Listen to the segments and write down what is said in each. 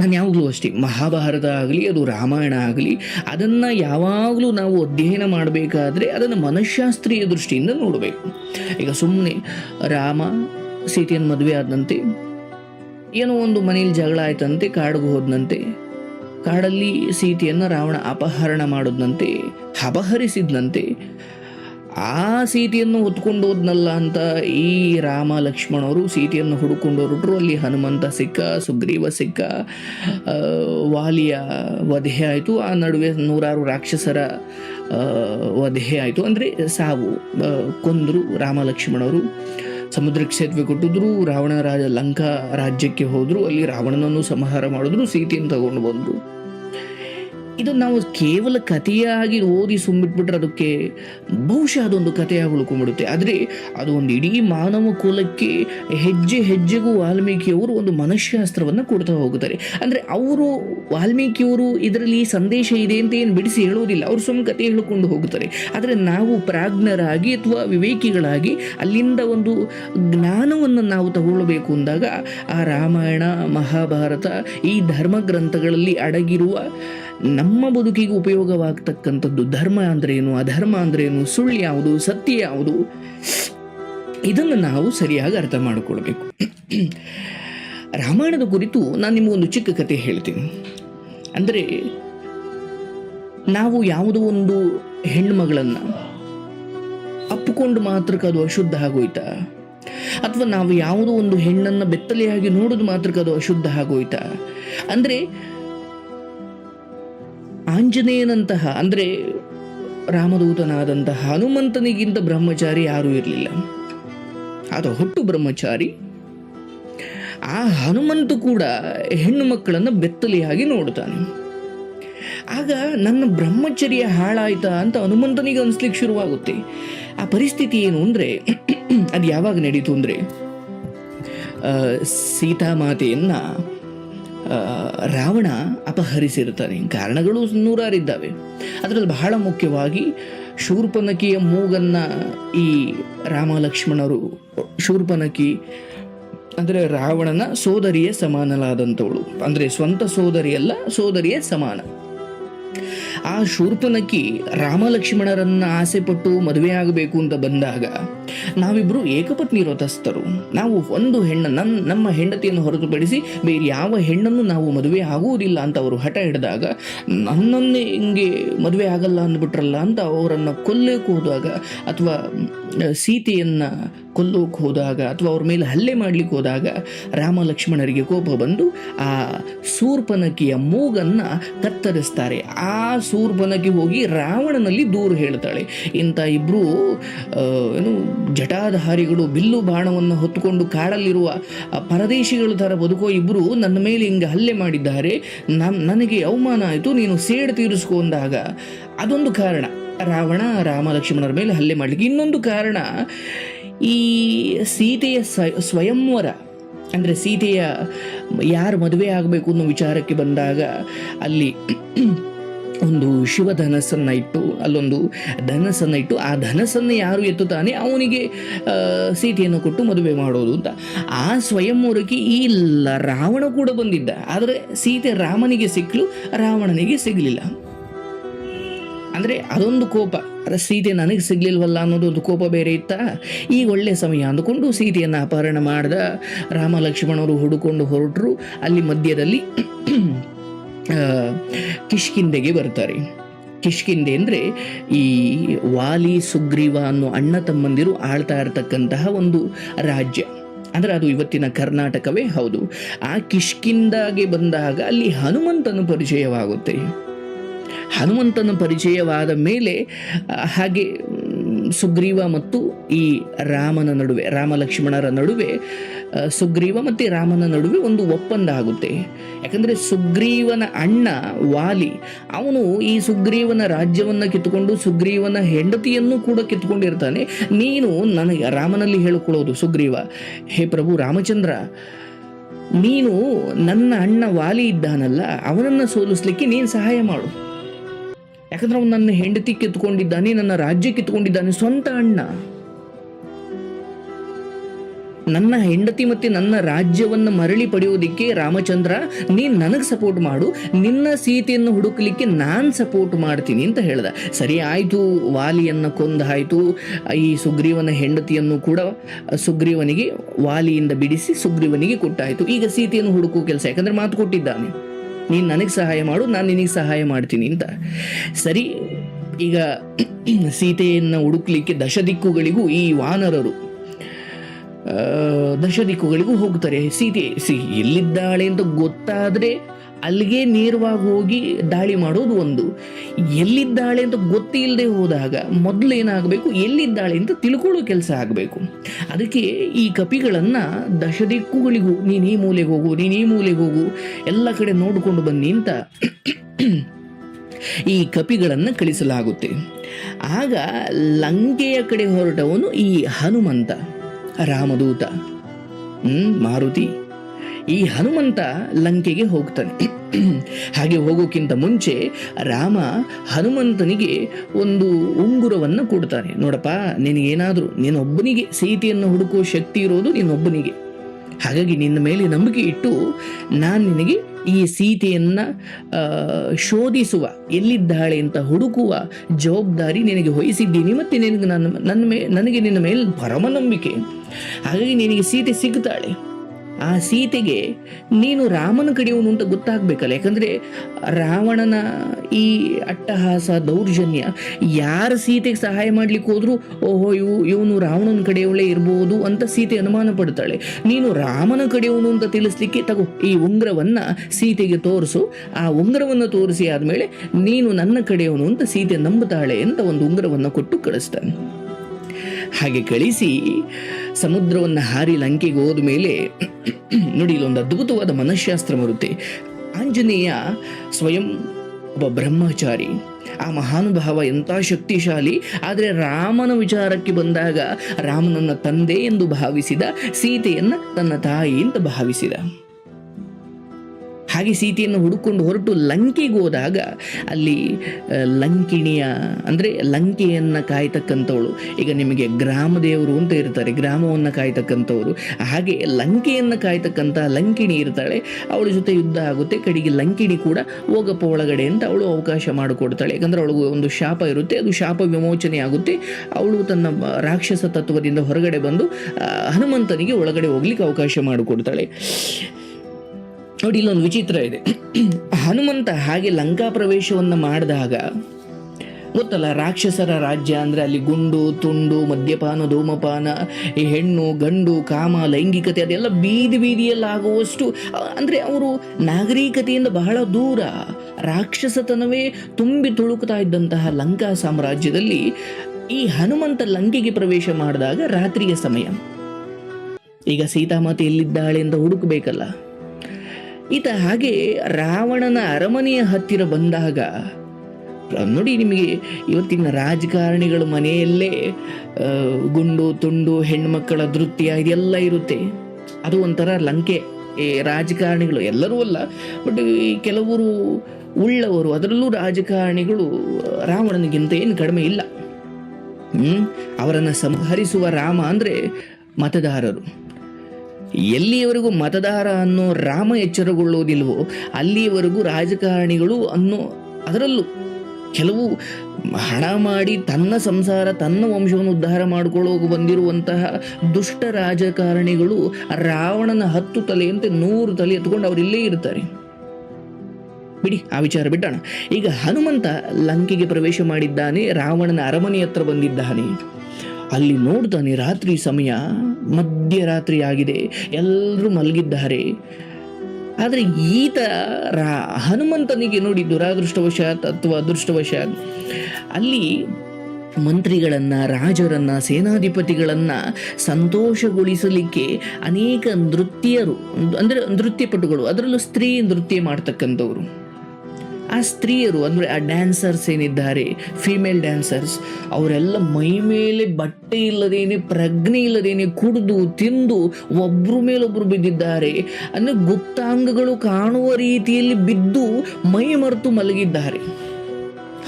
ನಾನು ಯಾವಾಗಲೂ ಅಷ್ಟೇ ಮಹಾಭಾರತ ಆಗಲಿ ಅದು ರಾಮಾಯಣ ಆಗಲಿ, ಅದನ್ನು ಯಾವಾಗಲೂ ನಾವು ಅಧ್ಯಯನ ಮಾಡಬೇಕಾದ್ರೆ ಅದನ್ನು ಮನಃಶಾಸ್ತ್ರೀಯ ದೃಷ್ಟಿಯಿಂದ ನೋಡಬೇಕು. ಈಗ ಸುಮ್ಮನೆ ರಾಮ ಸೀತೆಯನ್ನು ಮದುವೆ ಆದಂತೆ ಏನೋ ಒಂದು ಮನೇಲಿ ಜಗಳ ಆಯ್ತಂತೆ, ಕಾಡಿಗೆ ಹೋದಂತೆ ಕಾಡಲ್ಲಿ ಸೀತೆಯನ್ನು ರಾವಣ ಅಪಹರಣ ಮಾಡಿದಂತೆ ಅಪಹರಿಸಿದ್ನಂತೆ ಆ ಸೀತೆಯನ್ನು ಹೊತ್ಕೊಂಡು ಹೋದ್ನಲ್ಲ ಅಂತ ಈ ರಾಮ ಲಕ್ಷ್ಮಣವರು ಸೀತೆಯನ್ನು ಹುಡುಕೊಂಡು ಹೊರಟರು ಅಲ್ಲಿ ಹನುಮಂತ ಸಿಕ್ಕ, ಸುಗ್ರೀವ ಸಿಕ್ಕ ವಾಲಿಯ ವಧೆ ಆಯಿತು. ಆ ನಡುವೆ ನೂರಾರು ರಾಕ್ಷಸರ ವಧೆ ಆಯಿತು. ಅಂದರೆ ಸಾವು ಕೊಂದರು ರಾಮ ಲಕ್ಷ್ಮಣವರು ಸಮುದ್ರಕ್ಕೆ ಸೇತುವೆ ಕೊಟ್ಟಿದ್ರು ರಾವಣ ರಾಜ ಲಂಕಾ ರಾಜ್ಯಕ್ಕೆ ಹೋದರು. ಅಲ್ಲಿ ರಾವಣನನ್ನು ಸಂಹಾರ ಮಾಡಿದ್ರು, ಸೀತೆಯನ್ನು ತಗೊಂಡು ಬಂದರು. ಇದು ನಾವು ಕೇವಲ ಕಥೆಯಾಗಿ ಓದಿ ಸುಮ್ಮಿಟ್ಬಿಟ್ರೆ ಅದಕ್ಕೆ ಬಹುಶಃ ಅದೊಂದು ಕಥೆಯಾಗಿ ಉಳ್ಕೊಂಡ್ಬಿಡುತ್ತೆ ಆದರೆ ಅದು ಒಂದು ಇಡೀ ಮಾನವ ಕುಲಕ್ಕೆ ಹೆಜ್ಜೆ ಹೆಜ್ಜೆಗೂ ವಾಲ್ಮೀಕಿಯವರು ಒಂದು ಮನಃಶಾಸ್ತ್ರವನ್ನು ಕೊಡ್ತಾ ಹೋಗುತ್ತಾರೆ ಅಂದರೆ ಅವರು ವಾಲ್ಮೀಕಿಯವರು ಇದರಲ್ಲಿ ಸಂದೇಶ ಇದೆ ಅಂತ ಏನು ಬಿಡಿಸಿ ಹೇಳೋದಿಲ್ಲ. ಅವರು ಸುಮ್ಮನೆ ಕಥೆ ಹೇಳಿಕೊಂಡು ಹೋಗುತ್ತಾರೆ ಆದರೆ ನಾವು ಪ್ರಾಜ್ಞರಾಗಿ ಅಥವಾ ವಿವೇಕಿಗಳಾಗಿ ಅಲ್ಲಿಂದ ಒಂದು ಜ್ಞಾನವನ್ನು ನಾವು ತಗೊಳ್ಳಬೇಕು ಅಂದಾಗ ಆ ರಾಮಾಯಣ, ಮಹಾಭಾರತ ಈ ಧರ್ಮ ಗ್ರಂಥಗಳಲ್ಲಿ ಅಡಗಿರುವ ನಮ್ಮ ಬದುಕಿಗೆ ಉಪಯೋಗವಾಗ್ತಕ್ಕಂಥದ್ದು ಧರ್ಮ ಅಂದ್ರೇನು ಅಧರ್ಮ ಅಂದ್ರೇನು ಸುಳ್ಳು ಯಾವುದು? ಸತ್ಯ ಯಾವುದು? ಇದನ್ನು ನಾವು ಸರಿಯಾಗಿ ಅರ್ಥ ಮಾಡಿಕೊಳ್ಬೇಕು. ರಾಮಾಯಣದ ಕುರಿತು ನಾನು ನಿಮಗೊಂದು ಚಿಕ್ಕ ಕತೆ ಹೇಳ್ತೀನಿ. ಅಂದರೆ ನಾವು ಯಾವುದೋ ಒಂದು ಹೆಣ್ಣುಮಗಳನ್ನು ಅಪ್ಪಿಕೊಂಡು ಮಾತ್ರಕ್ಕೆ ಅದು ಅಶುದ್ಧ ಆಗೋಯ್ತಾ? ಅಥವಾ ನಾವು ಯಾವುದೋ ಒಂದು ಹೆಣ್ಣನ್ನು ಬೆತ್ತಲೆಯಾಗಿ ನೋಡೋದು ಮಾತ್ರಕ್ಕೆ ಅದು ಅಶುದ್ಧ ಆಗೋಯ್ತಾ? ಅಂದರೆ ಆಂಜನೇಯನಂತಹ, ಅಂದರೆ ರಾಮದೂತನಾದಂತಹ ಹನುಮಂತನಿಗಿಂತ ಬ್ರಹ್ಮಚಾರಿ ಯಾರೂ ಇರಲಿಲ್ಲ. ಆತ ಹುಟ್ಟು ಬ್ರಹ್ಮಚಾರಿ. ಆ ಹನುಮಂತ ಕೂಡ ಹೆಣ್ಣು ಮಕ್ಕಳನ್ನು ಬೆತ್ತಲೆಯಾಗಿ ನೋಡ್ತಾನೆ ಆಗ ನನ್ನ ಬ್ರಹ್ಮಚರ್ಯ ಹಾಳಾಯ್ತಾ ಅಂತ ಹನುಮಂತನಿಗೆ ಅನಿಸ್ಲಿಕ್ಕೆ ಶುರುವಾಗುತ್ತೆ. ಆ ಪರಿಸ್ಥಿತಿ ಏನು ಅಂದರೆ, ಅದು ಯಾವಾಗ ನಡೀತು ಅಂದರೆ ಸೀತಾಮಾತೆಯನ್ನ ರಾವಣ ಅಪಹರಿಸಿರುತ್ತಾನೆ. ಕಾರಣಗಳು ನೂರಾರಿದ್ದಾವೆ. ಅದರಲ್ಲಿ ಬಹಳ ಮುಖ್ಯವಾಗಿ ಶೂರ್ಪನಕಿಯ ಮೂಗನ್ನ ಈ ರಾಮ ಲಕ್ಷ್ಮಣರು ಶೂರ್ಪನಕಿ ಅಂದರೆ ರಾವಣನ ಸೋದರಿಯೇ ಸಮಾನಲಾದಂಥವಳು ಅಂದರೆ ಸ್ವಂತ ಸೋದರಿಯಲ್ಲ, ಸೋದರಿಯೇ ಸಮಾನ. ಆ ಶೂರ್ಪನಕಿ ರಾಮ ಲಕ್ಷ್ಮಣರನ್ನ ಆಸೆ ಪಟ್ಟು ಮದುವೆ ಆಗಬೇಕು ಅಂತ ಬಂದಾಗ ನಾವಿಬ್ರು ಏಕಪತ್ನಿ ರಥಸ್ಥರು. ನಾವು ಒಂದು ಹೆಣ್ಣ ನನ್ನ ನಮ್ಮ ಹೆಂಡತಿಯನ್ನು ಹೊರತುಪಡಿಸಿ ಬೇರೆ ಯಾವ ಹೆಣ್ಣನ್ನು ನಾವು ಮದುವೆ ಆಗುವುದಿಲ್ಲ ಅಂತ ಅವರು ಹಠ ಹಿಡಿದಾಗ, ನನ್ನನ್ನೇ ಹಿಂಗೆ ಮದುವೆ ಆಗಲ್ಲ ಅಂದ್ಬಿಟ್ರಲ್ಲ ಅಂತ ಅವರನ್ನು ಕೊಲ್ಲಕ್ಕೆ ಹೋದಾಗ ಅಥವಾ ಸೀತೆಯನ್ನ ಕೊಲ್ಲೋಕೆ ಹೋದಾಗ ಅಥವಾ ಅವ್ರ ಮೇಲೆ ಹಲ್ಲೆ ಮಾಡಲಿಕ್ಕೆ ಹೋದಾಗ ರಾಮ ಲಕ್ಷ್ಮಣರಿಗೆ ಕೋಪ ಬಂದು ಆ ಸೂರ್ಪನಕಿಯ ಮೂಗನ್ನು ಕತ್ತರಿಸ್ತಾರೆ. ಆ ಸೂರ್ಪನಕಿ ಹೋಗಿ ರಾವಣನಲ್ಲಿ ದೂರು ಹೇಳ್ತಾಳೆ. ಇಂಥ ಇಬ್ಬರು ಏನು ಜಟಾಧಾರಿಗಳು, ಬಿಲ್ಲು ಬಾಣವನ್ನು ಹೊತ್ತುಕೊಂಡು ಕಾಡಲ್ಲಿರುವ ಪರದೇಶಿಗಳ ಥರ ಬದುಕೋ ಇಬ್ಬರು ನನ್ನ ಮೇಲೆ ಹಿಂಗೆ ಹಲ್ಲೆ ಮಾಡಿದ್ದಾರೆ. ನನ್, ನನಗೆ ಅವಮಾನ ಆಯಿತು, ನೀನು ಸೇಡ್ ತೀರಿಸ್ಕೊಂಡಾಗ ಅದೊಂದು ಕಾರಣ. ರಾವಣ ರಾಮ ಲಕ್ಷ್ಮಣರ ಮೇಲೆ ಹಲ್ಲೆ ಮಾಡಲಿಕ್ಕೆ. ಇನ್ನೊಂದು ಕಾರಣ, ಈ ಸೀತೆಯ ಸ್ವಯಂವರ, ಅಂದರೆ ಸೀತೆಯ ಯಾರು ಮದುವೆ ಆಗಬೇಕು ಅನ್ನೋ ವಿಚಾರಕ್ಕೆ ಬಂದಾಗ ಅಲ್ಲಿ ಒಂದು ಶಿವ ಧನಸ್ಸನ್ನು ಇಟ್ಟು, ಅಲ್ಲೊಂದು ಧನಸ್ಸನ್ನು ಇಟ್ಟು, ಆ ಧನಸ್ಸನ್ನು ಯಾರು ಎತ್ತುತ್ತಾನೆ ಅವನಿಗೆ ಸೀತೆಯನ್ನು ಕೊಟ್ಟು ಮದುವೆ ಮಾಡೋದು ಅಂತ. ಆ ಸ್ವಯಂವರಕ್ಕೆ ಈ ರಾವಣ ಕೂಡ ಬಂದಿದ್ದ. ಆದರೆ ಸೀತೆ ರಾಮನಿಗೆ ಸಿಕ್ಕಲು ರಾವಣನಿಗೆ ಸಿಗಲಿಲ್ಲ. ಅಂದರೆ ಅದೊಂದು ಕೋಪ. ಅರೆ ಸೀತೆ ನನಗೆ ಸಿಗ್ಲಿಲ್ವಲ್ಲ ಅನ್ನೋದೊಂದು ಕೋಪ ಬೇರೆ ಇತ್ತ. ಈಗ ಒಳ್ಳೆ ಸಮಯ ಅಂದುಕೊಂಡು ಸೀತೆಯನ್ನು ಅಪಹರಣ ಮಾಡಿದ. ರಾಮ ಲಕ್ಷ್ಮಣರು ಹುಡುಕೊಂಡು ಹೊರಟರು. ಅಲ್ಲಿ ಮಧ್ಯದಲ್ಲಿ ಕಿಷ್ಕಿಂದೆಗೆ ಬರ್ತಾರೆ. ಕಿಷ್ಕಿಂದೆ ಅಂದರೆ ಈ ವಾಲಿ, ಸುಗ್ರೀವ ಅನ್ನೋ ಅಣ್ಣ ತಮ್ಮಂದಿರು ಆಳ್ತಾ ಇರತಕ್ಕಂತಹ ಒಂದು ರಾಜ್ಯ. ಅಂದರೆ ಅದು ಇವತ್ತಿನ ಕರ್ನಾಟಕವೇ, ಹೌದು. ಆ ಕಿಷ್ಕಿಂದಾಗೆ ಬಂದಾಗ ಅಲ್ಲಿ ಹನುಮಂತನು ಪರಿಚಯವಾಗುತ್ತೆ. ಹನುಮಂತನ ಪರಿಚಯವಾದ ಮೇಲೆ ಹಾಗೆ ಸುಗ್ರೀವ ಮತ್ತು ಈ ರಾಮನ ನಡುವೆ ರಾಮ ಲಕ್ಷ್ಮಣರ ನಡುವೆ ಸುಗ್ರೀವ ಮತ್ತು ರಾಮನ ನಡುವೆ ಒಂದು ಒಪ್ಪಂದ ಆಗುತ್ತೆ. ಯಾಕಂದರೆ ಸುಗ್ರೀವನ ಅಣ್ಣ ವಾಲಿ, ಅವನು ಈ ಸುಗ್ರೀವನ ರಾಜ್ಯವನ್ನು ಕಿತ್ತುಕೊಂಡು, ಸುಗ್ರೀವನ ಹೆಂಡತಿಯನ್ನು ಕೂಡ ಕಿತ್ಕೊಂಡಿರ್ತಾನೆ ನೀನು ನನಗೆ, ರಾಮನಲ್ಲಿ ಹೇಳಿಕೊಳ್ಳೋದು ಸುಗ್ರೀವ, ಹೇ ಪ್ರಭು ರಾಮಚಂದ್ರ, ನೀನು ನನ್ನ ಅಣ್ಣ ವಾಲಿ ಇದ್ದಾನಲ್ಲ, ಅವನನ್ನು ಸೋಲಿಸ್ಲಿಕ್ಕೆ ನೀನು ಸಹಾಯ ಮಾಡು. ಯಾಕಂದ್ರೆ ಅವನು ನನ್ನ ಹೆಂಡತಿ ಕಿತ್ಕೊಂಡಿದ್ದಾನೆ, ನನ್ನ ರಾಜ್ಯ ಕಿತ್ಕೊಂಡಿದ್ದಾನೆ, ಸ್ವಂತ ಅಣ್ಣ. ನನ್ನ ಹೆಂಡತಿ ಮತ್ತೆ ನನ್ನ ರಾಜ್ಯವನ್ನು ಮರಳಿ ಪಡೆಯೋದಿಕ್ಕೆ ರಾಮಚಂದ್ರ, ನೀನ್ ನನಗೆ ಸಪೋರ್ಟ್ ಮಾಡು, ನಿನ್ನ ಸೀತೆಯನ್ನು ಹುಡುಕಲಿಕ್ಕೆ ನಾನು ಸಪೋರ್ಟ್ ಮಾಡ್ತೀನಿ ಅಂತ ಹೇಳ್ದ. ಸರಿ ಆಯ್ತು, ವಾಲಿಯನ್ನ ಕೊಂದಾಯಿತು ಈ ಸುಗ್ರೀವನ ಹೆಂಡತಿಯನ್ನು ಕೂಡ ಸುಗ್ರೀವನಿಗೆ ವಾಲಿಯಿಂದ ಬಿಡಿಸಿ ಸುಗ್ರೀವನಿಗೆ ಕೊಟ್ಟಾಯ್ತು. ಈಗ ಸೀತೆಯನ್ನು ಹುಡುಕೋ ಕೆಲಸ, ಯಾಕಂದ್ರೆ ಮಾತು ಕೊಟ್ಟಿದ್ದಾನೆ. ನೀನು ನನಗೆ ಸಹಾಯ ಮಾಡು, ನಾನು ನಿನಗೆ ಸಹಾಯ ಮಾಡ್ತೀನಿ ಅಂತ. ಸರಿ, ಈಗ ಸೀತೆಯನ್ನು ಹುಡುಕ್ಲಿಕ್ಕೆ ದಶದಿಕ್ಕುಗಳಿಗೂ ಈ ವಾನರರು ದಶ ದಶದಿಕ್ಕುಗಳಿಗೂ ಹೋಗ್ತಾರೆ. ಸೀತೆ, ಸಿ, ಎಲ್ಲಿದ್ದಾಳೆ ಅಂತ ಗೊತ್ತಾದ್ರೆ ಅಲ್ಲಿಗೆ ನೇರವಾಗಿ ಹೋಗಿ ದಾಳಿ ಮಾಡೋದು ಒಂದು. ಎಲ್ಲಿದ್ದಾಳೆ ಅಂತ ಗೊತ್ತಿಲ್ಲದೆ ಹೋದಾಗ ಮೊದಲು ಏನಾಗಬೇಕು, ಎಲ್ಲಿದ್ದಾಳೆ ಅಂತ ತಿಳ್ಕೊಳ್ಳೋ ಕೆಲಸ ಆಗಬೇಕು. ಅದಕ್ಕೆ ಈ ಕಪಿಗಳನ್ನು ದಶದಿಕ್ಕುಗಳಿಗೂ, ನೀನು ಈ ಮೂಲೆಗೆ ಹೋಗು, ನೀನು ಈ ಮೂಲೆಗೆ ಹೋಗು, ಎಲ್ಲ ಕಡೆ ನೋಡಿಕೊಂಡು ಬನ್ನಿ ಅಂತ ಈ ಕಪಿಗಳನ್ನು ಕಳಿಸಲಾಗುತ್ತೆ. ಆಗ ಲಂಕೆಯ ಕಡೆ ಹೊರಟವನು ಈ ಹನುಮಂತ, ರಾಮದೂತ. ಮಾರುತಿ. ಈ ಹನುಮಂತ ಲಂಕೆಗೆ ಹೋಗ್ತಾನೆ. ಹಾಗೆ ಹೋಗೋಕ್ಕಿಂತ ಮುಂಚೆ ರಾಮ ಹನುಮಂತನಿಗೆ ಒಂದು ಉಂಗುರವನ್ನು ಕೊಡ್ತಾನೆ. ನೋಡಪ್ಪ, ನಿನಗೇನಾದರೂ ನೀನೊಬ್ಬನಿಗೆ ಸೀತೆಯನ್ನು ಹುಡುಕುವ ಶಕ್ತಿ ಇರೋದು ನಿನ್ನೊಬ್ಬನಿಗೆ. ಹಾಗಾಗಿ ನಿನ್ನ ಮೇಲೆ ನಂಬಿಕೆ ಇಟ್ಟು ನಾನು ನಿನಗೆ ಈ ಸೀತೆಯನ್ನ ಶೋಧಿಸುವ, ಎಲ್ಲಿದ್ದಾಳೆ ಅಂತ ಹುಡುಕುವ ಜವಾಬ್ದಾರಿ ನಿನಗೆ ವಹಿಸಿದ್ದೀನಿ ಮತ್ತು ನಿನಗೆ ನನ್ನ ನನ್ನ ಮೇ, ನನಗೆ ನಿನ್ನ ಮೇಲೆ ಪರಮ ನಂಬಿಕೆ ಹಾಗಾಗಿ ನಿನಗೆ ಸೀತೆ ಸಿಗ್ತಾಳೆ. ಆ ಸೀತೆಗೆ ನೀನು ರಾಮನ ಕಡೆಯವನು ಅಂತ ಗೊತ್ತಾಗ್ಬೇಕಲ್ಲ. ಯಾಕಂದ್ರೆ ರಾವಣನ ಈ ಅಟ್ಟಹಾಸ ದೌರ್ಜನ್ಯ ಯಾರ ಸೀತೆಗೆ ಸಹಾಯ ಮಾಡ್ಲಿಕ್ಕೆ ಹೋದ್ರು ಓಹೋ, ಇವು, ಇವನು ರಾವಣನ ಕಡೆಯವಳೇ ಇರಬಹುದು ಅಂತ ಸೀತೆ ಅನುಮಾನ ಪಡ್ತಾಳೆ. ನೀನು ರಾಮನ ಕಡೆಯವನು ಅಂತ ತಿಳಿಸ್ಲಿಕ್ಕೆ ತಗೋ, ಈ ಉಂಗ್ರವನ್ನ ಸೀತೆಗೆ ತೋರಿಸು. ಆ ಉಂಗ್ರವನ್ನ ತೋರಿಸಿ ಆದ್ಮೇಲೆ ನೀನು ನನ್ನ ಕಡೆಯವನು ಅಂತ ಸೀತೆ ನಂಬುತ್ತಾಳೆ ಅಂತ ಒಂದು ಉಂಗ್ರವನ್ನ ಕೊಟ್ಟು ಕಳಿಸ್ತಾನೆ. ಹಾಗೆ ಕಳಿಸಿ ಸಮುದ್ರವನ್ನು ಹಾರಿ ಲಂಕೆಗೆ ಹೋದ ಮೇಲೆ ನೋಡಿ, ಇಲ್ಲೊಂದು ಅದ್ಭುತವಾದ ಮನಃಶಾಸ್ತ್ರ ಬರುತ್ತೆ. ಆಂಜನೇಯ ಸ್ವಯಂ ಒಬ್ಬ ಬ್ರಹ್ಮಚಾರಿ. ಆ ಮಹಾನುಭಾವ ಎಂಥ ಶಕ್ತಿಶಾಲಿ. ಆದರೆ ರಾಮನ ವಿಚಾರಕ್ಕೆ ಬಂದಾಗ ರಾಮನನ್ನ ತಂದೆ ಎಂದು ಭಾವಿಸಿದ, ಸೀತೆಯನ್ನು ತನ್ನ ತಾಯಿ ಅಂತ ಭಾವಿಸಿದ. ಹಾಗೆ ಸೀತೆಯನ್ನು ಹುಡುಕೊಂಡು ಹೊರಟು ಲಂಕೆಗೆ ಹೋದಾಗ ಅಲ್ಲಿ ಲಂಕಿಣಿಯ, ಅಂದರೆ ಲಂಕೆಯನ್ನು ಕಾಯ್ತಕ್ಕಂಥವಳು. ಈಗ ನಿಮಗೆ ಗ್ರಾಮದೇವರು ಅಂತ ಇರ್ತಾರೆ, ಗ್ರಾಮವನ್ನು ಕಾಯ್ತಕ್ಕಂಥವ್ರು. ಹಾಗೆ ಲಂಕೆಯನ್ನು ಕಾಯ್ತಕ್ಕಂಥ ಲಂಕಿಣಿ ಇರ್ತಾಳೆ. ಅವಳ ಜೊತೆ ಯುದ್ಧ ಆಗುತ್ತೆ, ಕಡೆಗೆ ಲಂಕಿಣಿ ಕೂಡ ಹೋಗಪ್ಪ ಒಳಗಡೆ ಅಂತ ಅವಳು ಅವಕಾಶ ಮಾಡಿಕೊಡ್ತಾಳೆ. ಯಾಕಂದರೆ ಅವಳಿಗೆ ಒಂದು ಶಾಪ ಇರುತ್ತೆ, ಅದು ಶಾಪ ವಿಮೋಚನೆ ಆಗುತ್ತೆ. ಅವಳು ತನ್ನ ರಾಕ್ಷಸ ತತ್ವದಿಂದ ಹೊರಗಡೆ ಬಂದು ಹನುಮಂತನಿಗೆ ಒಳಗಡೆ ಹೋಗ್ಲಿಕ್ಕೆ ಅವಕಾಶ ಮಾಡಿಕೊಡ್ತಾಳೆ. ನೋಡಿ, ಇಲ್ಲೊಂದು ವಿಚಿತ್ರ ಇದೆ. ಹನುಮಂತ ಹಾಗೆ ಲಂಕಾ ಪ್ರವೇಶವನ್ನು ಮಾಡಿದಾಗ, ಗೊತ್ತಲ್ಲ, ರಾಕ್ಷಸರ ರಾಜ್ಯ ಅಂದರೆ ಅಲ್ಲಿ ಗುಂಡು, ತುಂಡು, ಮದ್ಯಪಾನ, ಧೂಮಪಾನ, ಈ ಹೆಣ್ಣು, ಗಂಡು, ಕಾಮ, ಲೈಂಗಿಕತೆ, ಅದೆಲ್ಲ ಬೀದಿ ಬೀದಿಯಲ್ಲಾಗುವಷ್ಟು, ಅಂದರೆ ಅವರು ನಾಗರಿಕತೆಯಿಂದ ಬಹಳ ದೂರ, ರಾಕ್ಷಸತನವೇ ತುಂಬಿ ತುಳುಕ್ತಾ ಇದ್ದಂತಹ ಲಂಕಾ ಸಾಮ್ರಾಜ್ಯದಲ್ಲಿ ಈ ಹನುಮಂತ ಲಂಕೆಗೆ ಪ್ರವೇಶ ಮಾಡಿದಾಗ ರಾತ್ರಿಯ ಸಮಯ. ಈಗ ಸೀತಾಮಾತೆ ಎಲ್ಲಿದ್ದಾಳೆ ಅಂತ ಹುಡುಕಬೇಕಲ್ಲ. ಈತ ಹಾಗೆ ರಾವಣನ ಅರಮನೆಯ ಹತ್ತಿರ ಬಂದಾಗ, ನೋಡಿ ನಿಮಗೆ ಇವತ್ತಿನ ರಾಜಕಾರಣಿಗಳ ಮನೆಯಲ್ಲೇ ಗುಂಡು, ತುಂಡು, ಹೆಣ್ಮಕ್ಕಳ ದೃತ್ಯ ಇದೆಲ್ಲ ಇರುತ್ತೆ. ಅದು ಒಂಥರ ಲಂಕೆ. ರಾಜಕಾರಣಿಗಳು ಎಲ್ಲರೂ ಅಲ್ಲ, ಬಟ್ ಈ ಕೆಲವರು ಉಳ್ಳವರು, ಅದರಲ್ಲೂ ರಾಜಕಾರಣಿಗಳು ರಾವಣನಿಗಿಂತ ಏನು ಕಡಿಮೆ ಇಲ್ಲ. ಅವರನ್ನು ಸಂಹರಿಸುವ ರಾಮ ಅಂದ್ರೆ ಮತದಾರರು. ಎಲ್ಲಿಯವರೆಗೂ ಮತದಾರ ಅನ್ನೋ ರಾಮ ಎಚ್ಚರಗೊಳ್ಳೋದಿಲ್ವೋ ಅಲ್ಲಿಯವರೆಗೂ ರಾಜಕಾರಣಿಗಳು ಅನ್ನೋ ಅದರಲ್ಲೂ ಕೆಲವು ಹಣ ಮಾಡಿ ತನ್ನ ಸಂಸಾರ, ತನ್ನ ವಂಶವನ್ನು ಉದ್ಧಾರ ಮಾಡಿಕೊಳ್ಳೋಕೆ ಬಂದಿರುವಂತಹ ದುಷ್ಟ ರಾಜಕಾರಣಿಗಳು ರಾವಣನ ಹತ್ತು ತಲೆಯಂತೆ ನೂರು ತಲೆ ಎತ್ಕೊಂಡು ಅವರಿಲ್ಲೇ ಇರ್ತಾರೆ. ಬಿಡಿ, ಆ ವಿಚಾರ ಬಿಟ್ಟೋಣ ಈಗ ಹನುಮಂತ ಲಂಕೆಗೆ ಪ್ರವೇಶ ಮಾಡಿದ್ದಾನೆ, ರಾವಣನ ಅರಮನೆ ಹತ್ರ ಬಂದಿದ್ದಾನೆ. ಅಲ್ಲಿ ನೋಡ್ತಾನೆ ರಾತ್ರಿ ಸಮಯ ಮಧ್ಯರಾತ್ರಿ ಆಗಿದೆ ಎಲ್ಲರೂ ಮಲಗಿದ್ದಾರೆ. ಆದರೆ ಈತ ರಾ ಹನುಮಂತನಿಗೆ ನೋಡಿ ದುರಾದೃಷ್ಟವಶಾತ್ ಅಥವಾ ಅದೃಷ್ಟವಶಾತ್ ಅಲ್ಲಿ ಮಂತ್ರಿಗಳನ್ನು, ರಾಜರನ್ನ, ಸೇನಾಧಿಪತಿಗಳನ್ನು ಸಂತೋಷಗೊಳಿಸಲಿಕ್ಕೆ ಅನೇಕ ನೃತ್ಯರು, ಅಂದರೆ ನೃತ್ಯಪಟುಗಳು, ಅದರಲ್ಲೂ ಸ್ತ್ರೀ ನೃತ್ಯ ಮಾಡ್ತಕ್ಕಂಥವ್ರು. ಆ ಸ್ತ್ರೀಯರು, ಅಂದರೆ ಆ ಡ್ಯಾನ್ಸರ್ಸ್ ಏನಿದ್ದಾರೆ ಫೀಮೇಲ್ ಡ್ಯಾನ್ಸರ್ಸ್ ಅವರೆಲ್ಲ ಮೈ ಮೇಲೆ ಬಟ್ಟೆ ಇಲ್ಲದೇನೆ, ಪ್ರಜ್ಞೆ ಇಲ್ಲದೇನೆ ಕುಡಿದು, ತಿಂದು, ಒಬ್ರ ಮೇಲೊಬ್ರು ಬಿದ್ದಿದ್ದಾರೆ. ಅಂದರೆ ಗುಪ್ತಾಂಗಗಳು ಕಾಣುವ ರೀತಿಯಲ್ಲಿ ಬಿದ್ದು ಮೈ ಮರೆತು ಮಲಗಿದ್ದಾರೆ.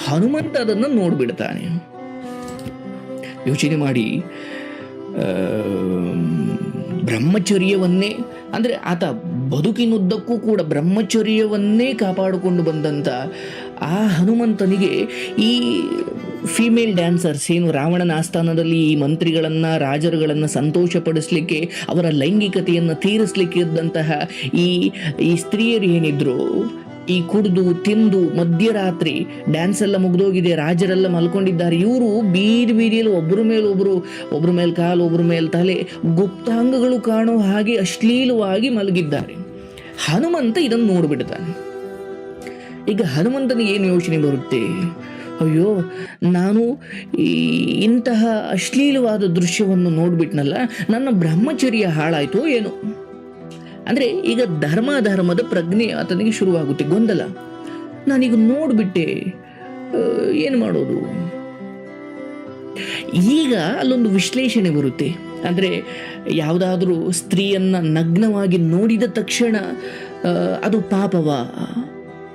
ಹನುಮಂತ ಅದನ್ನು ನೋಡಿಬಿಡ್ತಾನೆ. ಯೋಚನೆ ಮಾಡಿ ಬ್ರಹ್ಮಚರ್ಯವನ್ನೇ ಅಂದರೆ ಆತ ಬದುಕಿನುದ್ದಕ್ಕೂ ಕೂಡ ಬ್ರಹ್ಮಚರ್ಯವನ್ನೇ ಕಾಪಾಡಿಕೊಂಡು ಬಂದಂಥ ಆ ಹನುಮಂತನಿಗೆ ಈ ಫೀಮೇಲ್ ಡ್ಯಾನ್ಸರ್ಸ್ ಏನು ರಾವಣನ ಆಸ್ಥಾನದಲ್ಲಿ ಈ ಮಂತ್ರಿಗಳನ್ನು, ರಾಜರುಗಳನ್ನು ಸಂತೋಷಪಡಿಸಲಿಕ್ಕೆ, ಅವರ ಲೈಂಗಿಕತೆಯನ್ನು ತೀರಿಸಲಿಕ್ಕೆ ಇದ್ದಂತಹ ಈ ಈ ಸ್ತ್ರೀಯರು ಏನಿದ್ರು ಈ ಕುಡಿದು, ತಿಂದು, ಮಧ್ಯರಾತ್ರಿ ಡ್ಯಾನ್ಸ್ ಎಲ್ಲ ಮುಗ್ದೋಗಿದೆ, ರಾಜರೆಲ್ಲ ಮಲ್ಕೊಂಡಿದ್ದಾರೆ. ಇವರು ಬೀದಿ ಬೀದಿಯಲ್ಲಿ ಒಬ್ಬರ ಮೇಲೆ ಒಬ್ಬರು ಒಬ್ಬರ ಮೇಲೆ ಕಾಲು ಒಬ್ಬರ ಮೇಲೆ ತಲೆ ಗುಪ್ತಾಂಗಗಳು ಕಾಣೋ ಹಾಗೆ ಅಶ್ಲೀಲವಾಗಿ ಮಲಗಿದ್ದಾರೆ. ಹನುಮಂತ ಇದನ್ನು ನೋಡ್ಬಿಡ್ತಾನೆ. ಈಗ ಹನುಮಂತನಿಗೆ ಏನು ಯೋಚನೆ ಬರುತ್ತೆ? ಅಯ್ಯೋ, ನಾನು ಈ ಇಂತಹ ಅಶ್ಲೀಲವಾದ ದೃಶ್ಯವನ್ನು ನೋಡ್ಬಿಟ್ನಲ್ಲ, ನನ್ನ ಬ್ರಹ್ಮಚರ್ಯ ಹಾಳಾಯ್ತು ಏನು? ಅಂದರೆ ಈಗ ಧರ್ಮ ಧರ್ಮದ ಪ್ರಜ್ಞೆ ಆತನಿಗೆ ಶುರುವಾಗುತ್ತೆ, ಗೊಂದಲ. ನಾನೀಗ ನೋಡ್ಬಿಟ್ಟೆ ಏನು ಮಾಡೋದು? ಈಗ ಅಲ್ಲೊಂದು ವಿಶ್ಲೇಷಣೆ ಬರುತ್ತೆ. ಅಂದರೆ ಯಾವುದಾದ್ರೂ ಸ್ತ್ರೀಯನ್ನ ನಗ್ನವಾಗಿ ನೋಡಿದ ತಕ್ಷಣ ಅದು ಪಾಪವ?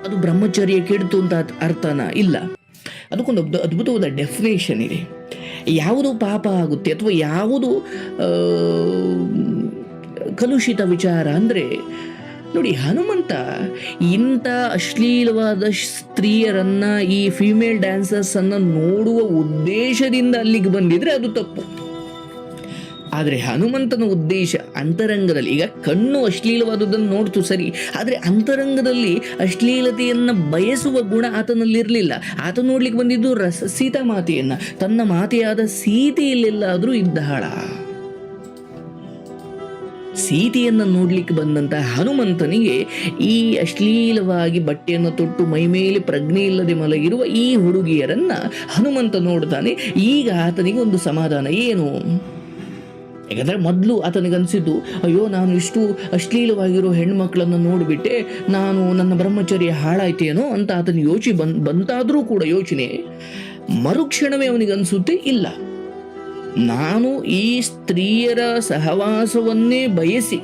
ಅದು ಬ್ರಹ್ಮಚರ್ಯ ಕೆಡ್ತು ಅಂತ ಅರ್ಥ- ಅರ್ಥನ? ಇಲ್ಲ. ಅದಕ್ಕೊಂದು ಅದ್ಭು- ಅದ್ಭುತವಾದ ಡೆಫಿನೇಷನ್ ಇದೆ. ಯಾವುದು ಪಾಪ ಆಗುತ್ತೆ ಅಥವಾ ಯಾವುದು ಕಲುಷಿತ ವಿಚಾರ ಅಂದರೆ, ನೋಡಿ ಹನುಮಂತ ಇಂಥ ಅಶ್ಲೀಲವಾದ ಸ್ತ್ರೀಯರನ್ನ ಈ ಫಿಮೇಲ್ ಡ್ಯಾನ್ಸರ್ಸನ್ನು ನೋಡುವ ಉದ್ದೇಶದಿಂದ ಅಲ್ಲಿಗೆ ಬಂದಿದ್ರೆ ಅದು ತಪ್ಪು. ಆದರೆ ಹನುಮಂತನ ಉದ್ದೇಶ ಅಂತರಂಗದಲ್ಲಿ, ಈಗ ಕಣ್ಣು ಅಶ್ಲೀಲವಾದದ್ದನ್ನು ನೋಡ್ತು ಸರಿ, ಆದರೆ ಅಂತರಂಗದಲ್ಲಿ ಅಶ್ಲೀಲತೆಯನ್ನು ಬಯಸುವ ಗುಣ ಆತನಲ್ಲಿರಲಿಲ್ಲ. ಆತ ನೋಡ್ಲಿಕ್ಕೆ ಬಂದಿದ್ದು ರಸ ಸೀತಾ ಮಾತೆಯನ್ನು ತನ್ನ ಮಾತೆಯಾದ ಸೀತೆಯಲ್ಲೆಲ್ಲಾದರೂ ಇದ್ದಾಳ ಸೀತೆಯನ್ನು ನೋಡ್ಲಿಕ್ಕೆ ಬಂದಂತ ಹನುಮಂತನಿಗೆ ಈ ಅಶ್ಲೀಲವಾಗಿ ಬಟ್ಟೆಯನ್ನು ತೊಟ್ಟು ಮೈಮೇಲೆ ಪ್ರಜ್ಞೆ ಇಲ್ಲದೆ ಮಲಗಿರುವ ಈ ಹುಡುಗಿಯರನ್ನ ಹನುಮಂತ ನೋಡ್ತಾನೆ. ಈಗ ಆತನಿಗೆ ಒಂದು ಸಮಾಧಾನ ಏನು? ಯಾಕಂದ್ರೆ ಮೊದಲು ಆತನಿಗನ್ಸಿದ್ದು, ಅಯ್ಯೋ, ನಾನು ಇಷ್ಟು ಅಶ್ಲೀಲವಾಗಿರೋ ಹೆಣ್ಮಕ್ಳನ್ನು ನೋಡಿಬಿಟ್ಟೆ, ನಾನು ನನ್ನ ಬ್ರಹ್ಮಚರ್ಯ ಹಾಳಾಯ್ತೇನೋ ಅಂತ ಆತನ ಯೋಚಿ ಬಂದ್ ಬಂತಾದರೂ ಕೂಡ ಯೋಚನೆ. ಮರುಕ್ಷಣವೇ ಅವನಿಗನ್ಸುತ್ತೆ? ಇಲ್ಲ. ನಾನು ಈ ಸ್ತ್ರೀಯರ ಸಹವಾಸವನ್ನೇ ಬಯಸಿ,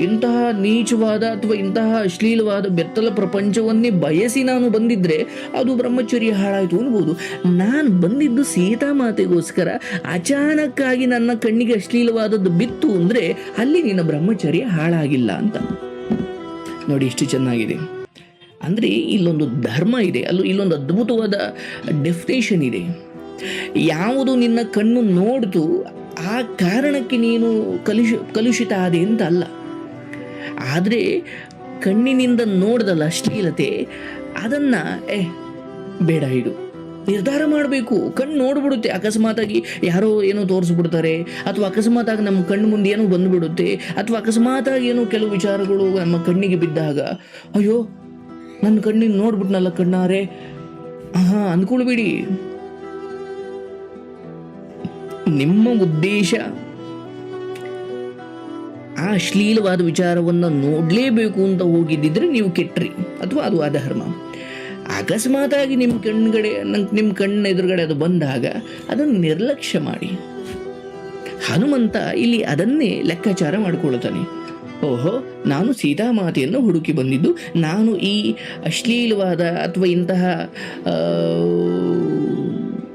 ಇಂತಹ ನೀಚವಾದ ಅಥವಾ ಇಂತಹ ಅಶ್ಲೀಲವಾದ ಬೆತ್ತಲ ಪ್ರಪಂಚವನ್ನೇ ಬಯಸಿ ನಾನು ಬಂದಿದ್ರೆ ಅದು ಬ್ರಹ್ಮಚರ್ಯ ಹಾಳಾಯಿತು ಅನ್ಬೋದು. ನಾನು ಬಂದಿದ್ದು ಸೀತಾಮಾತೆಗೋಸ್ಕರ ಅಚಾನಕ್ಕಾಗಿ ನನ್ನ ಕಣ್ಣಿಗೆ ಅಶ್ಲೀಲವಾದದ್ದು ಬಿತ್ತು ಅಂದರೆ ಅಲ್ಲಿ ನಿನ್ನ ಬ್ರಹ್ಮಚರ್ಯ ಹಾಳಾಗಿಲ್ಲ ಅಂತ. ನೋಡಿ ಇಷ್ಟು ಚೆನ್ನಾಗಿದೆ. ಅಂದರೆ ಇಲ್ಲೊಂದು ಧರ್ಮ ಇದೆ, ಅಲ್ಲೂ ಇಲ್ಲೊಂದು ಅದ್ಭುತವಾದ ಡೆಫಿನೇಷನ್ ಇದೆ. ಯಾವುದು ನಿನ್ನ ಕಣ್ಣು ನೋಡ್ತು ಆ ಕಾರಣಕ್ಕೆ ನೀನು ಕಲುಷ ಕಲುಷಿತ ಆದೆ ಅಂತ ಅಲ್ಲ. ಆದರೆ ಕಣ್ಣಿನಿಂದ ನೋಡ್ದಲ್ಲ ಅಶ್ಲೀಲತೆ, ಅದನ್ನು, ಏ, ಬೇಡ ಇದು ನಿರ್ಧಾರ ಮಾಡಬೇಕು. ಕಣ್ಣು ನೋಡ್ಬಿಡುತ್ತೆ. ಅಕಸ್ಮಾತಾಗಿ ಯಾರೋ ಏನೋ ತೋರಿಸ್ಬಿಡ್ತಾರೆ, ಅಥವಾ ಅಕಸ್ಮಾತಾಗಿ ನಮ್ಮ ಕಣ್ಣು ಮುಂದೆ ಏನೋ ಬಂದುಬಿಡುತ್ತೆ, ಅಥವಾ ಅಕಸ್ಮಾತಾಗಿ ಏನೋ ಕೆಲವು ವಿಚಾರಗಳು ನಮ್ಮ ಕಣ್ಣಿಗೆ ಬಿದ್ದಾಗ, ಅಯ್ಯೋ, ನನ್ನ ಕಣ್ಣಿನ ನೋಡ್ಬಿಟ್ನಲ್ಲ ಕಣ್ಣಾರೆ. ಹಾಂ ಅಂದ್ಕೊಳ್ಬೇಡಿ ನಿಮ್ಮ ಉದ್ದೇಶ? ಆ ಅಶ್ಲೀಲವಾದ ವಿಚಾರವನ್ನು ನೋಡಲೇಬೇಕು ಅಂತ ಹೋಗಿದ್ದಿದ್ರೆ ನೀವು ಕೆಟ್ಟ್ರಿ ಅಥವಾ ಅದು ಅಧರ್ಮ ಅಕಸ್ಮಾತಾಗಿ ನಿಮ್ಮ ಕಣ್ಗಡೆ ನಿಮ್ಮ ಕಣ್ಣ ಎದುರುಗಡೆ ಅದು ಬಂದಾಗ ಅದನ್ನು ನಿರ್ಲಕ್ಷ್ಯ ಮಾಡಿ. ಹನುಮಂತ ಇಲ್ಲಿ ಅದನ್ನೇ ಲೆಕ್ಕಾಚಾರ ಮಾಡಿಕೊಳ್ಳುತ್ತಾನೆ. ಓಹೋ, ನಾನು ಸೀತಾಮಾತೆಯನ್ನು ಹುಡುಕಿ ಬಂದಿದ್ದು, ನಾನು ಈ ಅಶ್ಲೀಲವಾದ ಅಥವಾ ಇಂತಹ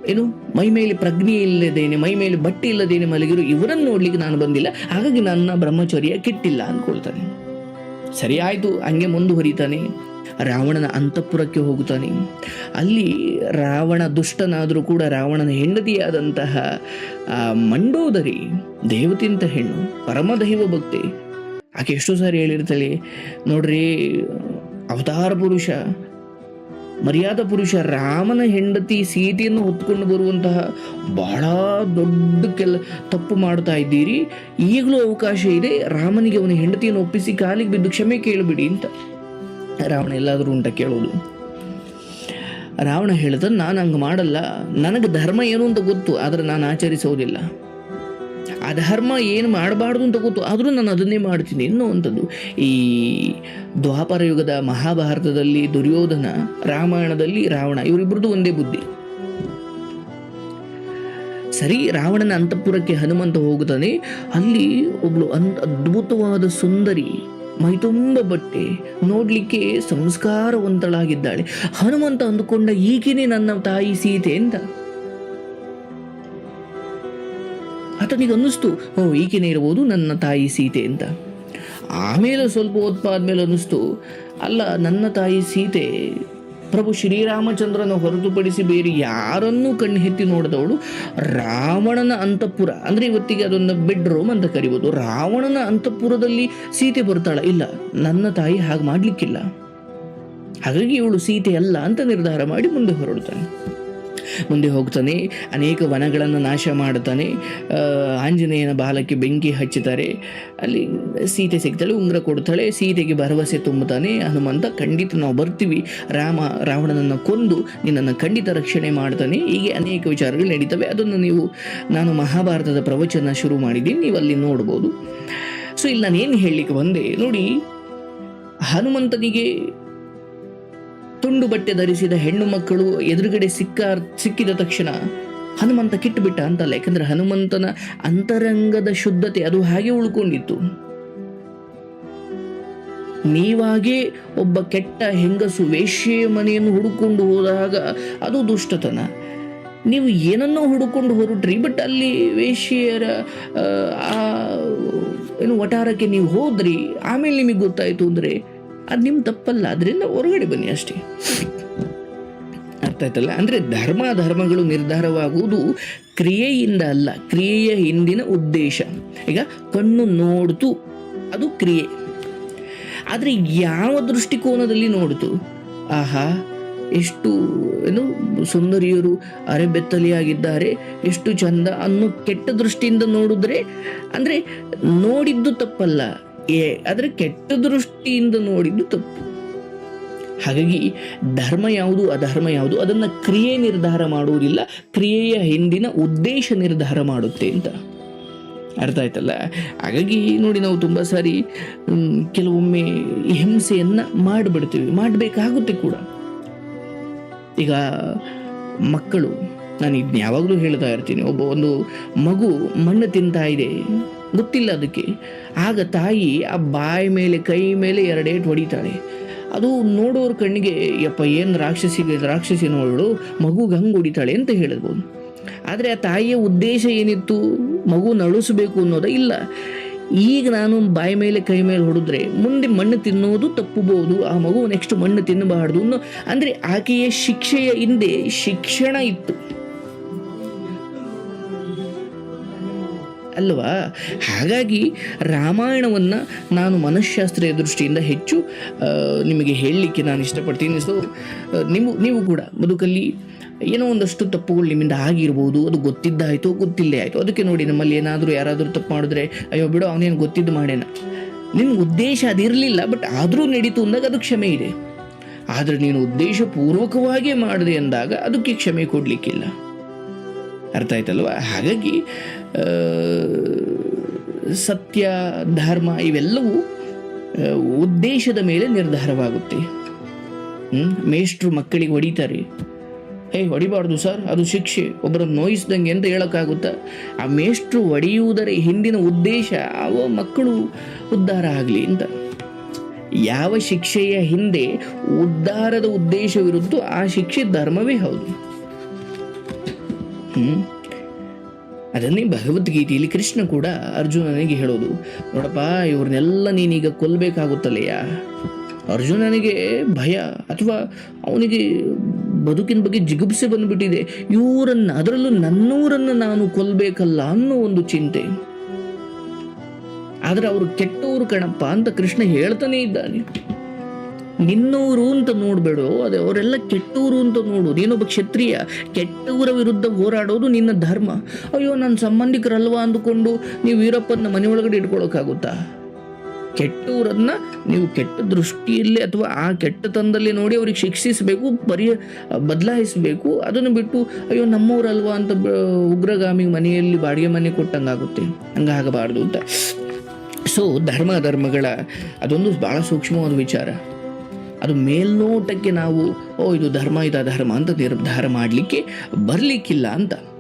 ಏನು? ಮೈ ಮೇಲೆ ಪ್ರಜ್ಞೆ ಇಲ್ಲದೇನೆ, ಮೈ ಮೇಲೆ ಬಟ್ಟೆ ಇಲ್ಲದೇನೆ ಮಲಗಿರು ಇವರನ್ನು ನೋಡ್ಲಿಕ್ಕೆ ನಾನು ಬಂದಿಲ್ಲ. ಹಾಗಾಗಿ ನನ್ನ ಬ್ರಹ್ಮಚರ್ಯ ಕೆಟ್ಟಿಲ್ಲ ಅಂದ್ಕೊಳ್ತಾನೆ. ಸರಿ ಆಯಿತು, ಹಂಗೆ ಮುಂದುವರಿತಾನೆ ರಾವಣನ ಅಂತಃಪುರಕ್ಕೆ ಹೋಗುತ್ತಾನೆ. ಅಲ್ಲಿ ರಾವಣ ದುಷ್ಟನಾದರೂ ಕೂಡ ರಾವಣನ ಹೆಂಡತಿಯಾದಂತಹ ಮಂಡೋದರಿ ದೇವತಿಂತ ಹೆಣ್ಣು, ಪರಮದೈವ ಭಕ್ತಿ. ಆಕೆ ಎಷ್ಟೋ ಸಾರಿ ಹೇಳಿರ್ತಾಳೆ, ನೋಡ್ರಿ, ಅವತಾರ ಪುರುಷ ಮರ್ಯಾದ ಪುರುಷ ರಾಮನ ಹೆಂಡತಿ ಸೀತೆಯನ್ನು ಹೊತ್ಕೊಂಡು ಬರುವಂತಹ ಬಹಳ ದೊಡ್ಡ ಕೆಲ, ತಪ್ಪು ಮಾಡ್ತಾ ಇದ್ದೀರಿ. ಈಗಲೂ ಅವಕಾಶ ಇದೆ. ರಾಮನಿಗೆ ಅವನ ಹೆಂಡತಿಯನ್ನು ಒಪ್ಪಿಸಿ ಕಾಲಿಗೆ ಬಿದ್ದು ಕ್ಷಮೆ ಕೇಳಿಬಿಡಿ ಅಂತ ರಾವಣ ಎಲ್ಲಾದರೂ ಉಂಟ ಕೇಳೋದು ರಾವಣ ಹೇಳ್ದ ನಾನು ಹಂಗೆ ಮಾಡಲ್ಲ. ನನಗೆ ಧರ್ಮ ಏನು ಅಂತ ಗೊತ್ತು, ಆದರೆ ನಾನು ಆಚರಿಸೋದಿಲ್ಲ ಅಧರ್ಮ ಏನು ಮಾಡಬಾರ್ದು ಅಂತ ಗೊತ್ತು, ಆದರೂ ನಾನು ಅದನ್ನೇ ಮಾಡ್ತೀನಿ ಎನ್ನುವಂಥದ್ದು. ಈ ದ್ವಾಪರ ಯುಗದ ಮಹಾಭಾರತದಲ್ಲಿ ದುರ್ಯೋಧನ, ರಾಮಾಯಣದಲ್ಲಿ ರಾವಣ ಇವರಿಬ್ಬರದ್ದು ಒಂದೇ ಬುದ್ಧಿ. ಸರಿ, ರಾವಣನ ಅಂತಃಪುರಕ್ಕೆ ಹನುಮಂತ ಹೋಗುತ್ತಾನೆ. ಅಲ್ಲಿ ಒಬ್ಳು ಅನ್ ಅದ್ಭುತವಾದ ಸುಂದರಿ, ಮೈತುಂಬ ಬಟ್ಟೆ ನೋಡ್ಲಿಕ್ಕೆ ಸಂಸ್ಕಾರವಂತಳಾಗಿದ್ದಾಳೆ. ಹನುಮಂತ ಅಂದುಕೊಂಡ, ಈಗಿನೇ ನನ್ನ ತಾಯಿ ಸೀತೆ ಅಂತ ಆತ ಹ್ಞೂ ಈಕೆನೇ ಇರ್ಬೋದು ನನ್ನ ತಾಯಿ ಸೀತೆ ಅಂತ. ಆಮೇಲೆ ಸ್ವಲ್ಪ ಹೊತ್ತಾದ್ಮೇಲೆ ಅನ್ನಿಸ್ತು, ಅಲ್ಲ, ನನ್ನ ತಾಯಿ ಸೀತೆ ಪ್ರಭು ಶ್ರೀರಾಮಚಂದ್ರನ ಹೊರತುಪಡಿಸಿ ಬೇರೆ ಯಾರನ್ನೂ ಕಣ್ಣು ಎತ್ತಿ ನೋಡಿದವಳು ರಾವಣನ ಅಂತಃಪುರ. ಅಂದರೆ ಇವತ್ತಿಗೆ ಅದನ್ನು ಬೆಡ್ ರೂಮ್ ಅಂತ ಕರಿಬೋದು. ರಾವಣನ ಅಂತಃಪುರದಲ್ಲಿ ಸೀತೆ ಬರ್ತಾಳ. ಇಲ್ಲ, ನನ್ನ ತಾಯಿ ಹಾಗೆ ಮಾಡಲಿಕ್ಕಿಲ್ಲ. ಹಾಗಾಗಿ ಇವಳು ಸೀತೆ ಅಲ್ಲ ಅಂತ ನಿರ್ಧಾರ ಮಾಡಿ ಮುಂದೆ ಹೊರಡ್ತಾನೆ ಮುಂದೆ ಹೋಗ್ತಾನೆ. ಅನೇಕ ವನಗಳನ್ನು ನಾಶ ಮಾಡ್ತಾನೆ ಆಂಜನೇಯನ ಬಾಲಕ್ಕೆ ಬೆಂಕಿ ಹಚ್ಚುತ್ತಾರೆ ಅಲ್ಲಿ ಸೀತೆ ಸಿಗ್ತಾಳೆ, ಉಂಗ್ರ ಕೊಡ್ತಾಳೆ ಸೀತೆಗೆ ಭರವಸೆ ತುಂಬುತ್ತಾನೆ. ಹನುಮಂತ, ಖಂಡಿತ ನಾವು ಬರ್ತೀವಿ. ರಾಮ, ರಾವಣನನ್ನು ಕೊಂದು ನಿನ್ನನ್ನು ಖಂಡಿತ ರಕ್ಷಣೆ ಮಾಡ್ತಾನೆ. ಹೀಗೆ ಅನೇಕ ವಿಚಾರಗಳು ನಡೀತವೆ. ಅದನ್ನು ನೀವು, ನಾನು ಮಹಾಭಾರತದ ಪ್ರವಚನ ಶುರು ಮಾಡಿದ್ದೀನಿ. ನೀವು ಅಲ್ಲಿ ನೋಡ್ಬೋದು. ಸೊ, ಇಲ್ಲಿ ನಾನೇನು ಹೇಳಲಿಕ್ಕೆ ಬಂದೆ. ನೋಡಿ, ಹನುಮಂತನಿಗೆ ತುಂಡು ಬಟ್ಟೆ ಧರಿಸಿದ ಹೆಣ್ಣು ಮಕ್ಕಳು ಎದುರುಗಡೆ ಸಿಕ್ಕ ಸಿಕ್ಕಿದ ತಕ್ಷಣ ಹನುಮಂತ ಕಿಟ್ಟುಬಿಟ್ಟ ಅಂತಲ್ಲ ಯಾಕಂದ್ರೆ ಹನುಮಂತನ ಅಂತರಂಗದ ಶುದ್ಧತೆ ಅದು ಹಾಗೆ ಉಳ್ಕೊಂಡಿತ್ತು. ನೀವಾಗೇ ಒಬ್ಬ ಕೆಟ್ಟ ಹೆಂಗಸು ವೇಶ್ಯೆಯ ಮನೆಯನ್ನು ಹುಡುಕೊಂಡು ಹೋದಾಗ ಅದು ದುಷ್ಟತನ. ನೀವು ಏನನ್ನೋ ಹುಡುಕೊಂಡು ಹೊರಟ್ರಿ ಬಟ್ ಅಲ್ಲಿ ವೇಶ್ಯೆಯರ ಆ, ಏನು ವಟಾರಕ್ಕೆ ನೀವು ಹೋದ್ರಿ ಆಮೇಲೆ ನಿಮಗೆ ಗೊತ್ತಾಯಿತು ಅಂದರೆ ಅದು ನಿಮ್ಮ ತಪ್ಪಲ್ಲ, ಅದರಿಂದ ಹೊರಗಡೆ ಬನ್ನಿ ಅಷ್ಟೇ. ಅರ್ಥ ಆಯ್ತಲ್ಲ? ಅಂದರೆ ಧರ್ಮ ಧರ್ಮಗಳು ನಿರ್ಧಾರವಾಗುವುದು ಕ್ರಿಯೆಯಿಂದ ಅಲ್ಲ, ಕ್ರಿಯೆಯ ಹಿಂದಿನ ಉದ್ದೇಶ. ಈಗ ಕಣ್ಣು ನೋಡ್ತು, ಅದು ಕ್ರಿಯೆ. ಆದರೆ ಯಾವ ದೃಷ್ಟಿಕೋನದಲ್ಲಿ ನೋಡ್ತು? ಆಹಾ, ಎಷ್ಟು ಏನು ಸುಂದರಿಯರು ಅರೆಬೆತ್ತಲಿಯಾಗಿದ್ದಾರೆ, ಎಷ್ಟು ಚಂದ ಅನ್ನೋ ಕೆಟ್ಟ ದೃಷ್ಟಿಯಿಂದ ನೋಡಿದ್ರೆ, ಅಂದರೆ ನೋಡಿದ್ದು ತಪ್ಪಲ್ಲ. ಆದರೆ ಕೆಟ್ಟ ದೃಷ್ಟಿಯಿಂದ ನೋಡಿದ್ದು ತಪ್ಪು. ಹಾಗಾಗಿ ಧರ್ಮ ಯಾವುದು, ಅಧರ್ಮ ಯಾವುದು, ಅದನ್ನು ಕ್ರಿಯೆ ನಿರ್ಧಾರ ಮಾಡುವುದಿಲ್ಲ, ಕ್ರಿಯೆಯ ಹಿಂದಿನ ಉದ್ದೇಶ ನಿರ್ಧಾರ ಮಾಡುತ್ತೆ ಅಂತ. ಅರ್ಥ ಆಯ್ತಲ್ಲ? ಹಾಗಾಗಿ ನೋಡಿ ನಾವು ತುಂಬ ಸಾರಿ ಕೆಲವೊಮ್ಮೆ ಹಿಂಸೆಯನ್ನು ಮಾಡಿಬಿಡ್ತೀವಿ, ಮಾಡಬೇಕಾಗುತ್ತೆ ಕೂಡ. ಈಗ ಮಕ್ಕಳು, ನಾನು ಇದನ್ನ ಯಾವಾಗಲೂ ಹೇಳ್ತಾ ಇರ್ತೀನಿ, ಒಬ್ಬ ಒಂದು ಮಗು ಮಣ್ಣು ತಿಂತಾ ಇದೆ ಗೊತ್ತಿಲ್ಲ ಅದಕ್ಕೆ. ಆಗ ತಾಯಿ ಆ ಬಾಯಿ ಮೇಲೆ, ಕೈ ಮೇಲೆ ಎರಡೇಟ್ ಹೊಡಿತಾಳೆ. ಅದು ನೋಡೋರ ಕಣ್ಣಿಗೆ, ಯಪ್ಪ, ಏನು ರಾಕ್ಷಸಿಗೆ ರಾಕ್ಷಸಿ ನೋಡು ಮಗುಗೆ ಹಂಗೆ ಹೊಡಿತಾಳೆ ಅಂತ ಹೇಳ್ಬೋದು. ಆದರೆ ಆ ತಾಯಿಯ ಉದ್ದೇಶ ಏನಿತ್ತು? ಮಗು ನಳಿಸಬೇಕು ಅನ್ನೋದ ಇಲ್ಲ. ಈಗ ನಾನು ಬಾಯಿ ಮೇಲೆ, ಕೈ ಮೇಲೆ ಹೊಡೆದ್ರೆ ಮುಂದೆ ಮಣ್ಣು ತಿನ್ನೋದು ತಪ್ಪಬಹುದು ಆ ಮಗು ನೆಕ್ಸ್ಟ್ ಮಣ್ಣು ತಿನ್ನಬಾರ್ದು ಅನ್ನೋ ಅಂದರೆ ಆಕೆಯ ಶಿಕ್ಷೆಯ ಹಿಂದೆ ಶಿಕ್ಷಣ ಇತ್ತು. ಅಲ್ವಾ? ಹಾಗಾಗಿ ರಾಮಾಯಣವನ್ನು ನಾನು ಮನಃಶಾಸ್ತ್ರೀಯ ದೃಷ್ಟಿಯಿಂದ ಹೆಚ್ಚು ನಿಮಗೆ ಹೇಳಲಿಕ್ಕೆ ನಾನು ಇಷ್ಟಪಡ್ತೀನಿ. ಸೊ ನೀವು ನೀವು ಕೂಡ ಬದುಕಲ್ಲಿ ಏನೋ ಒಂದಷ್ಟು ತಪ್ಪುಗಳು ನಿಮ್ಮಿಂದ ಆಗಿರ್ಬೋದು, ಅದು ಗೊತ್ತಿದ್ದಾಯಿತು ಗೊತ್ತಿಲ್ಲೇ ಆಯಿತು, ಅದಕ್ಕೆ ನೋಡಿ ನಮ್ಮಲ್ಲಿ ಏನಾದರೂ ಯಾರಾದರೂ ತಪ್ಪು ಮಾಡಿದ್ರೆ, ಅಯ್ಯೋ ಬಿಡು, ಅವನೇನು ಗೊತ್ತಿದ್ದು ಮಾಡೇನ ನಿನ್ನ ಉದ್ದೇಶ ಅದಿರಲಿಲ್ಲ ಬಟ್ ಆದರೂ ನಡೀತು ಅಂದಾಗ ಅದು ಕ್ಷಮೆ ಇದೆ. ಆದರೆ ನೀನು ಉದ್ದೇಶಪೂರ್ವಕವಾಗಿ ಮಾಡಿದೆ ಅಂದಾಗ ಅದಕ್ಕೆ ಕ್ಷಮೆ ಕೊಡಲಿಕ್ಕಿಲ್ಲ. ಅರ್ಥ ಆಯ್ತಲ್ವಾ? ಹಾಗಾಗಿ ಸತ್ಯ, ಧರ್ಮ ಇವೆಲ್ಲವೂ ಉದ್ದೇಶದ ಮೇಲೆ ನಿರ್ಧಾರವಾಗುತ್ತೆ? ಮೇಷ್ಟ್ರು ಮಕ್ಕಳಿಗೆ ಹೊಡಿತಾರೆ. ಏಯ್ ಹೊಡಿಬಾರ್ದು ಸರ್, ಅದು ಶಿಕ್ಷೆ. ಒಬ್ಬರನ್ನು ನೋಯಿಸ್ದಂಗೆ ಅಂತ ಹೇಳೋಕ್ಕಾಗುತ್ತಾ? ಆ ಮೇಷ್ಟ್ರು ಹೊಡೆಯುವುದರ ಹಿಂದಿನ ಉದ್ದೇಶ, ಅವ ಮಕ್ಕಳು ಉದ್ಧಾರ ಆಗಲಿ ಅಂತ. ಯಾವ ಶಿಕ್ಷೆಯ ಹಿಂದೆ ಉದ್ಧಾರದ ಉದ್ದೇಶವಿರುತ್ತೋ ಆ ಶಿಕ್ಷೆ ಧರ್ಮವೇ ಹೌದು. ಹ್ಮ್? ಅದನ್ನೇ ಭಗವದ್ಗೀತೆಯಲ್ಲಿ ಕೃಷ್ಣ ಕೂಡ ಅರ್ಜುನನಿಗೆ ಹೇಳೋದು. ನೋಡಪ್ಪ, ಇವ್ರನ್ನೆಲ್ಲ ನೀನೀಗ ಕೊಲ್ಲಬೇಕಾಗುತ್ತಲೆಯ ಅರ್ಜುನನಿಗೆ ಭಯ ಅಥವಾ ಅವನಿಗೆ ಬದುಕಿನ ಬಗ್ಗೆ ಜಿಗುಪ್ಸೆ ಬಂದ್ಬಿಟ್ಟಿದೆ. ಇವರನ್ನು, ಅದರಲ್ಲೂ ನನ್ನೂರನ್ನು ನಾನು ಕೊಲ್ಲಬೇಕಲ್ಲ ಅನ್ನೋ ಒಂದು ಚಿಂತೆ. ಆದರೆ ಅವರು ಕೆಟ್ಟವರು ಕಣಪ್ಪ ಅಂತ ಕೃಷ್ಣ ಹೇಳ್ತಾನೆ ಇದ್ದಾನೆ. ನಿನ್ನವರು ಅಂತ ನೋಡಬೇಡು, ಅದೇ ಅವರೆಲ್ಲ ಕೆಟ್ಟೂರು ಅಂತ ನೋಡು ನೀನೊಬ್ಬ ಕ್ಷತ್ರಿಯ ಕೆಟ್ಟವರ ವಿರುದ್ಧ ಹೋರಾಡೋದು ನಿನ್ನ ಧರ್ಮ. ಅಯ್ಯೋ ನನ್ನ ಸಂಬಂಧಿಕರಲ್ವಾ ಅಂದುಕೊಂಡು ನೀವು ವೀರಪ್ಪನ ಮನೆ ಒಳಗಡೆ ಇಟ್ಕೊಳ್ಳೋಕ್ಕಾಗುತ್ತಾ ಕೆಟ್ಟವರನ್ನ ನೀವು ಕೆಟ್ಟ ದೃಷ್ಟಿಯಲ್ಲಿ ಅಥವಾ ಆ ಕೆಟ್ಟತನದಲ್ಲಿ ನೋಡಿ ಅವ್ರಿಗೆ ಶಿಕ್ಷಿಸಬೇಕು, ಪರಿ, ಬದಲಾಯಿಸಬೇಕು, ಅದನ್ನು ಬಿಟ್ಟು, ಅಯ್ಯೋ ನಮ್ಮವರಲ್ವಾ ಅಂತ ಉಗ್ರಗಾಮಿ ಮನೆಯಲ್ಲಿ ಬಾಡಿಗೆ ಮನೆ ಕೊಟ್ಟಂಗಾಗುತ್ತೆ. ಹಂಗಾಗಬಾರ್ದು ಅಂತ. ಸೊ ಧರ್ಮ ಧರ್ಮಗಳ, ಅದೊಂದು ಭಾಳ ಸೂಕ್ಷ್ಮವಾದ ವಿಚಾರ. ಅದು ಮೇಲ್ನೋಟಕ್ಕೆ ನಾವು ಓ ಇದು ಧರ್ಮ ಇದು ಅಧರ್ಮ ಅಂತ ನಿರ್ಧಾರ ಮಾಡಲಿಕ್ಕೆ ಬರಲಿಕ್ಕಿಲ್ಲ ಅಂತ.